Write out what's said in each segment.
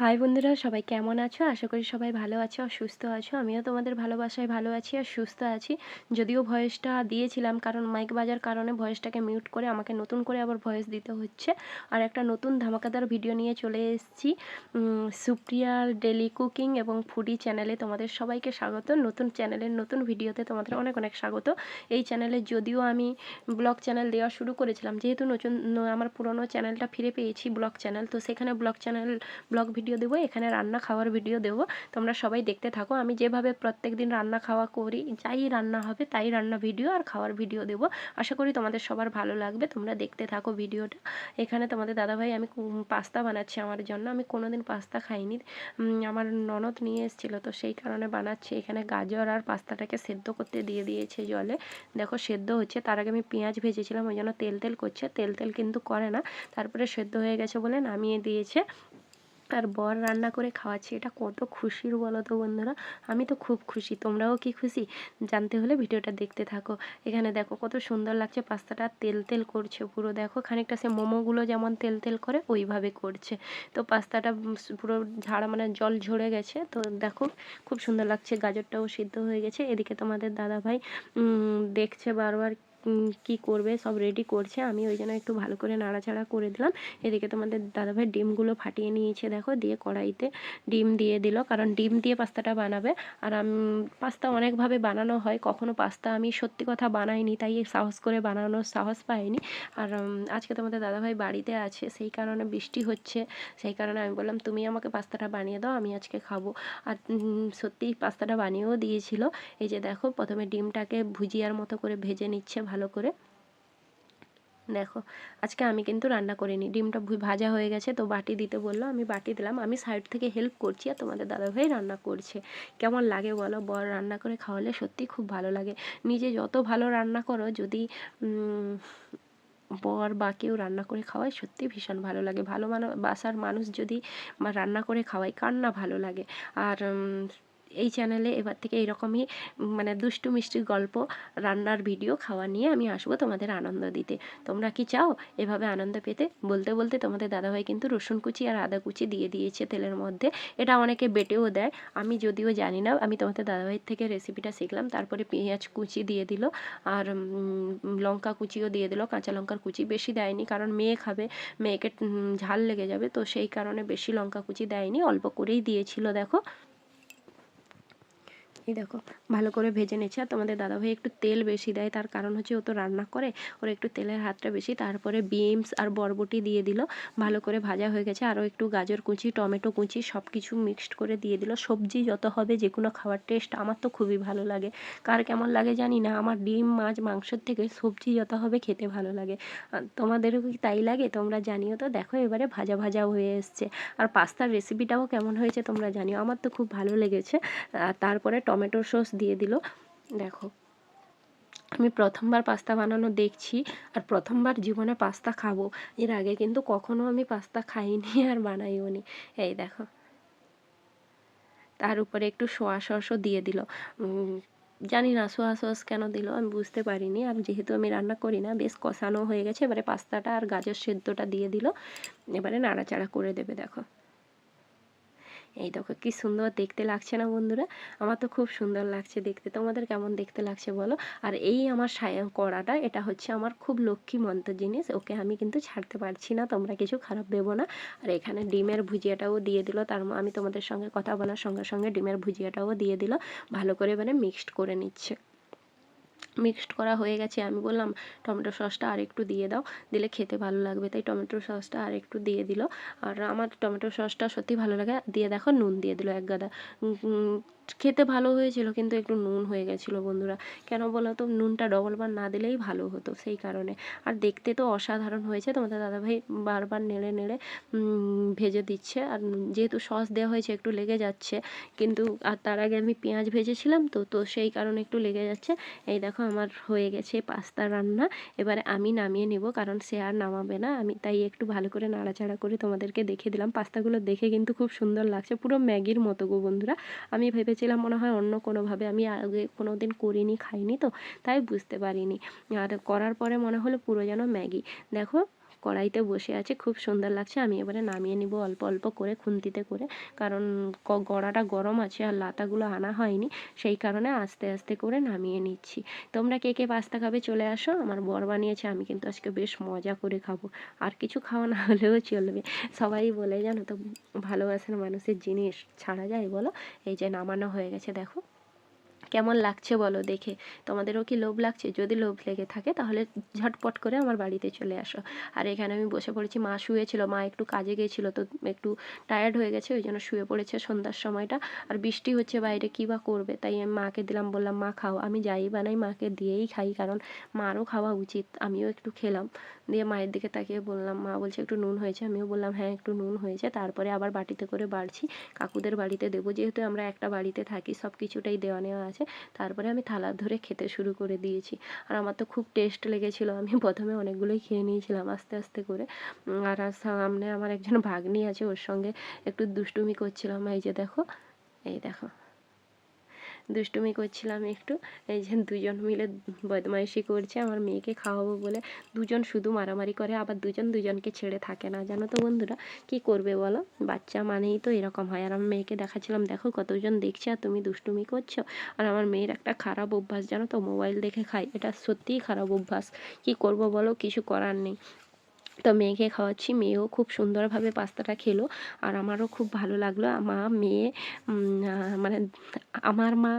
High বন্ধুরা, সবাই কেমন আছো? আশা করি সবাই ভালো আছো আর সুস্থ আছো। আমিও তোমাদের ভালোবাসায় ভালো আছি আর সুস্থ আছি। যদিও ভয়েসটা দিয়েছিলাম, কারণ মাইক বাজার কারণে ভয়েসটাকে মিউট করে আমাকে নতুন করে আবার ভয়েস দিতে হচ্ছে। আর একটা নতুন ধামাকাদার ভিডিও নিয়ে চলে এসেছি। সুপ্রিয়ার ডেলি কুকিং এবং ফুডি চ্যানেলে তোমাদের সবাইকে স্বাগত। নতুন চ্যানেলের নতুন ভিডিওতে তোমাদের অনেক অনেক স্বাগত। এই চ্যানেলে যদিও আমি ব্লগ চ্যানেল দেওয়া শুরু করেছিলাম, যেহেতু নতুন, আমার পুরনো চ্যানেলটা ফিরে পেয়েছি ব্লগ চ্যানেল তো সেখানে ব্লগ চ্যানেল ব্লগ ভিডিও দেবো, এখানে রান্না খাওয়ার ভিডিও দেবো। তোমরা সবাই দেখতে থাকো। আমি যেভাবে প্রত্যেক দিন রান্না খাওয়া করি, যাই রান্না হবে তাই রান্না ভিডিও আর খাওয়ার ভিডিও দেবো। আশা করি তোমাদের সবার ভালো লাগবে। তোমরা দেখতে থাকো ভিডিওটা এখানে তোমাদের দাদাভাই, আমি পাস্তা বানাচ্ছি আমার জন্য। আমি কোনো দিন পাস্তা খাইনি। আমার ননদ নিয়ে এসেছিল, তো সেই কারণে বানাচ্ছি। এখানে গাজর আর পাস্তাটাকে সেদ্ধ করতে দিয়ে দিয়েছে জলে। দেখো, সেদ্ধ হচ্ছে। তার আগে আমি পেঁয়াজ ভেজেছিলাম, ওই জন্য তেল তেল করছে। তেল তেল কিন্তু করে না। তারপরে সেদ্ধ হয়ে গেছে বলে নামিয়ে দিয়েছে। আর বর রান্না করে খাওয়াচ্ছি, এটা কত খুশির বলো তো বন্ধুরা। আমি তো খুব খুশি, তোমরাও কি খুশি? জানতে হলে ভিডিওটা দেখতে থাকো। এখানে দেখো কত সুন্দর লাগছে, পাস্তাটা তেল তেল করছে পুরো। দেখো খানিকটা সে মোমোগুলো যেমন তেল তেল করে, ওইভাবে করছে। তো পাস্তাটা পুরো ঝাড়া মানে জল ঝরে গেছে, তো দেখো খুব সুন্দর লাগছে, গাজরটাও সিদ্ধ হয়ে গেছে। এদিকে তোমাদের দাদা ভাই দেখছে বারবার কি করবে, সব রেডি করছে। আমি ওই জন্য একটু ভালো করে নাড়াচাড়া করে দিলাম। এদিকে তোমাদের দাদাভাই ডিমগুলো ফাটিয়ে নিয়েছে, দেখো। দিয়ে কড়াইতে ডিম দিয়ে দিল, কারণ ডিম দিয়ে পাস্তাটা বানাবে। আর পাস্তা অনেকভাবে বানানো হয়। কখনো পাস্তা আমি সত্যি কথা বানাইনি, তাই সাহস করে বানানোর সাহস পাইনি। আর আজকে তোমাদের দাদাভাই বাড়িতে আছে, সেই কারণে বৃষ্টি হচ্ছে। সেই কারণে আমি বললাম, তুমি আমাকে পাস্তাটা বানিয়ে দাও, আমি আজকে খাব। আর সত্যিই পাস্তাটা বানিয়েও দিয়েছিল। এই যে দেখো, প্রথমে ডিমটাকে ভুজিয়ার মতো করে ভেজে নিচ্ছে ভালো করে। দেখো, আজকে আমি কিন্তু রান্না করিনি। ডিমটা ভাজা হয়ে গেছে, তো বাটি দিতে বলল, আমি বাটি দিলাম। আমি সাইড থেকে হেল্প করছি আর তোমাদের দাদাভাই রান্না করছে। কেমন লাগে বলো? বর রান্না করে খাওয়ালে সত্যি খুব ভালো লাগে। নিজে যত ভালো রান্না করো, যদি বর বা কেউ রান্না করে খাওয়ায়, সত্যি ভীষণ ভালো লাগে। ভালো মানুষ বাসার মানুষ যদি রান্না করে খাওয়ায়, কার না ভালো লাগে? আর এই চ্যানেলে এবার থেকে এরকমই মানে দুষ্টু মিষ্টি গল্প, রান্নার ভিডিও খাওয়া নিয়ে আমি আসব তোমাদের আনন্দ দিতে। তোমরা কি চাও এভাবে আনন্দ পেতে? বলতে বলতে তোমাদের দাদাভাই কিন্তু রসুন কুচি আর আদা কুচি দিয়ে দিয়েছে তেলের মধ্যে। এটা অনেকে বেটেও দেয়। আমি যদিও জানি না, আমি তোমাদের দাদাভাইয়ের থেকে রেসিপিটা শিখলাম, তারপরে পেঁয়াজ কুচি দিয়ে দিল আর লঙ্কা কুচিও দিয়ে দিল। কাঁচা লঙ্কার কুচি বেশি দেয়নি কারণ মেয়ে খাবে, মেয়েকে ঝাল লেগে যাবে, তো সেই কারণে বেশি লঙ্কা কুচি দেয়নি, অল্প করেই দিয়েছিল, দেখো। এই দেখো, ভালো করে ভেজে নিচ্ছে। আর তোমাদের দাদাভাই একটু তেল বেশি দেয়, তার কারণ হচ্ছে ও তো রান্না করে, ওর একটু তেলের হাতটা বেশি, তারপরে বিনস আর বরবটি দিয়ে দিল। ভালো করে ভাজা হয়ে গেছে, আরও একটু গাজর কুচি, টমেটো কুচি সব কিছু মিক্সড করে দিয়ে দিল। সবজি যত হবে যে কোনো খাবার টেস্ট আমার তো খুবই ভালো লাগে। কার কেমন লাগে জানি না, আমার ডিম, মাছ, মাংসর থেকে সবজি যত হবে, খেতে ভালো লাগে। তোমাদেরও কি তাই লাগে? তোমরা জানিও তো। দেখো, এবারে ভাজা ভাজা হয়ে এসছে। আর পাস্তার রেসিপিটাও কেমন হয়েছে তোমরা জানিও। আমার তো খুব ভালো লেগেছে। আর তারপরে টমেটো সস দিয়ে দিল। দেখো, আমি প্রথমবার পাস্তা বানানো দেখছি আর প্রথমবার জীবনে পাস্তা খাব। এর আগে কিন্তু কখনো আমি পাস্তা খাইনি আর বানাইও নি। এই দেখো, তার উপরে একটু সোয়া সসও দিয়ে দিল। জানি না সোয়া সস কেন দিল, আমি বুঝতে পারিনি। আর যেহেতু আমি রান্না করি না, বেশ কষানো হয়ে গেছে। এবারে পাস্তাটা আর গাজর সেদ্ধটা দিয়ে দিল। এবারে নাড়াচাড়া করে দেবে, দেখো। এই দেখো, কি সুন্দর দেখতে লাগছে না বন্ধুরা? আমার তো খুব সুন্দর লাগছে দেখতে। তোমাদের কেমন দেখতে লাগছে বলো? আর এই আমার কড়াটা, এটা হচ্ছে আমার খুব লক্ষ্মী মন্ত জিনিস। ওকে আমি কিন্তু ছাড়তে পারছি না, তোমরা কিছু খারাপ দেবো না। আর এখানে ডিমের ভুজিয়াটাও দিয়ে দিল। তার আমি তোমাদের সঙ্গে কথা বলার সঙ্গে সঙ্গে ডিমের ভুজিয়াটাও দিয়ে দিল। ভালো করে মানে মিক্সড করে নিচ্ছে। মিক্সড করা হয়ে গেছে। আমি বললাম, টমেটো সসটা আর একটু দিয়ে দাও, দিলে খেতে ভালো লাগবে। তাই টমেটো সসটা আর একটু দিয়ে দিল। আর আমার টমেটো সসটা সত্যি ভালো লাগে। দিয়ে দেখো, নুন দিয়ে দিল এক গাদা। খেতে ভালো হয়েছিল, কিন্তু একটু নুন হয়ে গেছিল, বন্ধুরা। কেন বলো তো? নুনটা ডবল বার না দিলেই ভালো হতো সেই কারণে। আর দেখতে তো অসাধারণ হয়েছে। তোমাদের দাদাভাই বারবার নেড়ে নেড়ে ভেজে দিচ্ছে। আর যেহেতু সস দেওয়া হয়েছে, একটু লেগে যাচ্ছে। কিন্তু, আর তার আগে আমি পেঁয়াজ ভেজেছিলাম তো তো সেই কারণে একটু লেগে যাচ্ছে। এই দেখো আমার হয়ে গেছে পাস্তা রান্না। এবারে আমি নামিয়ে নেব, কারণ সে আর নামাবে না। আমি তাই একটু ভালো করে নাড়াচাড়া করে তোমাদেরকে দেখে দিলাম। পাস্তাগুলো দেখে কিন্তু খুব সুন্দর লাগছে, পুরো ম্যাগির মতো গো বন্ধুরা। আমি ভেবেছিলাম মনে হয় অন্য কোনোভাবে আমি আগে কোনো দিন করিনি, খাইনি তো, তাই বুঝতে পারিনি। আর করার পরে মনে হলো পুরো যেন ম্যাগি। দেখো কড়াইতে বসে আছে, খুব সুন্দর লাগছে। আমি এবারে নামিয়ে নিব অল্প অল্প করে, খুন্তিতে করে। কারণ গড়াটা গরম আছে আর লাতাগুলো আনা হয়নি, সেই কারণে আস্তে আস্তে করে নামিয়ে নিচ্ছি। তোমরা কে কে পাস্তা খাবে চলে আসো, আমার বর বানিয়েছে, আমি কিন্তু আজকে বেশ মজা করে খাব। আর কিছু খাওয়া না হলেও চলবে। সবাই বলে, জানো তো, ভালোবাসার মানুষের জিনিস ছাড়া যায় বলো? এই যে নামানো হয়ে গেছে, দেখো। কেমন লাগছে বলো দেখে? তোমাদেরও কি লোভ লাগছে? যদি লোভ লেগে থাকে তাহলে ঝটপট করে আমার বাড়িতে চলে আসো। আর এখানে আমি বসে পড়েছি, মা শুয়েছিল, মা একটু কাজে গিয়েছিল তো একটু টায়ার্ড হয়ে গেছে ওই জন্য শুয়ে পড়েছে সন্ধ্যার সময়টা। আর বৃষ্টি হচ্ছে বাইরে, কী বা করবে? তাই আমি মাকে দিলাম, বললাম, মা, খাও। আমি যাই বানাই মাকে দিয়েই খাই, কারণ মারও খাওয়া উচিত। আমিও একটু খেলাম। দিয়ে মায়ের দিকে তাকিয়ে বললাম, মা বলছে একটু নুন হয়েছে। আমিও বললাম হ্যাঁ একটু নুন হয়েছে। তারপরে আবার বাটিতে করে বাড়ছি। কাকুদের বাড়িতে দেবো, যেহেতু আমরা একটা বাড়িতে থাকি সব কিছুটাই দেওয়া নেওয়া আছে। তারপরে আমি থালা ধরে খেতে শুরু করে দিয়েছি। আর আমার তো খুব টেস্ট লেগেছিলো। আমি প্রথমে অনেকগুলোই খেয়ে নিয়েছিলাম আস্তে আস্তে করে। আর সামনে আমার একজন ভাগ্নি আছে, ওর সঙ্গে একটু দুষ্টুমি করছিলাম। এই যে দেখো, এই দেখো। দুষ্টুমি করছিলাম একটু। এই যে দুজন মিলে বদমাইশি করছে, আমার মেয়েকে খাওয়াবো বলে। দুজন শুধু মারামারি করে, আবার দুজন দুজনকে ছেড়ে থাকে না। জানো তো বন্ধুরা, কি করবে বলো? বাচ্চা মানেই তো এরকম হয়। আর আমার মেয়েকে দেখাচ্ছিলাম, দেখো কতজন দেখছে আর তুমি দুষ্টুমি করছ। আর আমার মেয়ের একটা খারাপ অভ্যাস, জানো তো, মোবাইল দেখে খায় এটা সত্যিই খারাপ অভ্যাস। কি করব বলো? কিছু করার নেই। তো মেয়েকে খাওয়াচ্ছি। মেয়েও খুব সুন্দরভাবে পাস্তাটা খেলো আর আমারও খুব ভালো লাগল। মা মেয়ে মানে আমার মা,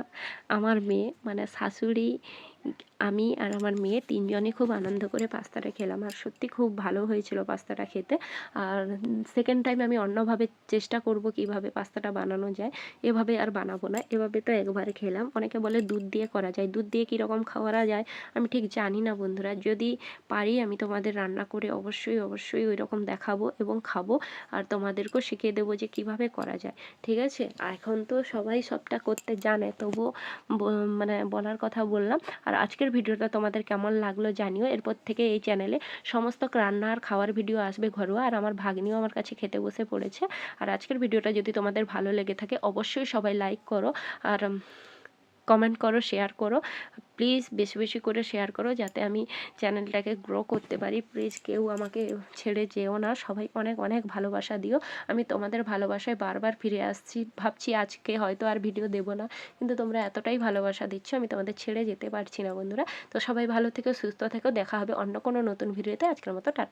আমার মেয়ে মানে শাশুড়ি আমি আর আমার মেয়ে তিনজনে খুব আনন্দ করে পাস্তাটা খেলাম। আর সত্যি খুব ভালো হয়েছিল পাস্তাটা খেতে। আর সেকেন্ড টাইম আমি অন্যভাবে চেষ্টা করব কীভাবে পাস্তাটা বানানো যায়। এভাবে আর বানাবো না। এভাবে তো একবার খেলাম। অনেকে বলে দুধ দিয়ে করা যায়। দুধ দিয়ে কীরকম খাওয়া যায় আমি ঠিক জানি না বন্ধুরা। যদি পারি আমি তোমাদের রান্না করে অবশ্যই অবশ্যই ওই রকম দেখাবো এবং খাব। আর তোমাদেরকেও শিখিয়ে দেবো যে কীভাবে করা যায়। ঠিক আছে? এখন তো সবাই সবটা করতে জানে। তবুও মানে বলার কথা বললাম। আর আজকের ভিডিওটা তোমাদের কেমন লাগল জানিও। এরপর থেকে এই চ্যানেলে সমস্ত রান্না আর খাওয়ার ভিডিও আসবে ঘরোয়া আর আমার ভাগ্নিও আমার কাছে খেতে বসে পড়েছে। আর আজকের ভিডিওটা যদি তোমাদের ভালো লেগে থাকে, অবশ্যই সবাই লাইক করো। আর কমেন্ট করো শেয়ার করো। প্লিজ বেশি বেশি করে শেয়ার করো যাতে আমি চ্যানেলটাকে গ্রো করতে পারি। প্লিজ কেউ আমাকে ছেড়ে যেও না। সবাই অনেক অনেক ভালোবাসা দিও। আমি তোমাদের ভালোবাসায় বারবার ফিরে আসছি। ভাবছি আজকে হয়তো আর ভিডিও দেবো না। কিন্তু তোমরা এতটাই ভালোবাসা দিচ্ছ, আমি তোমাদের ছেড়ে যেতে পারছি না বন্ধুরা। তো সবাই ভালো থেকো, সুস্থ থেকো। দেখা হবে অন্য কোনো নতুন ভিডিওতে আজকের মতো টাটা।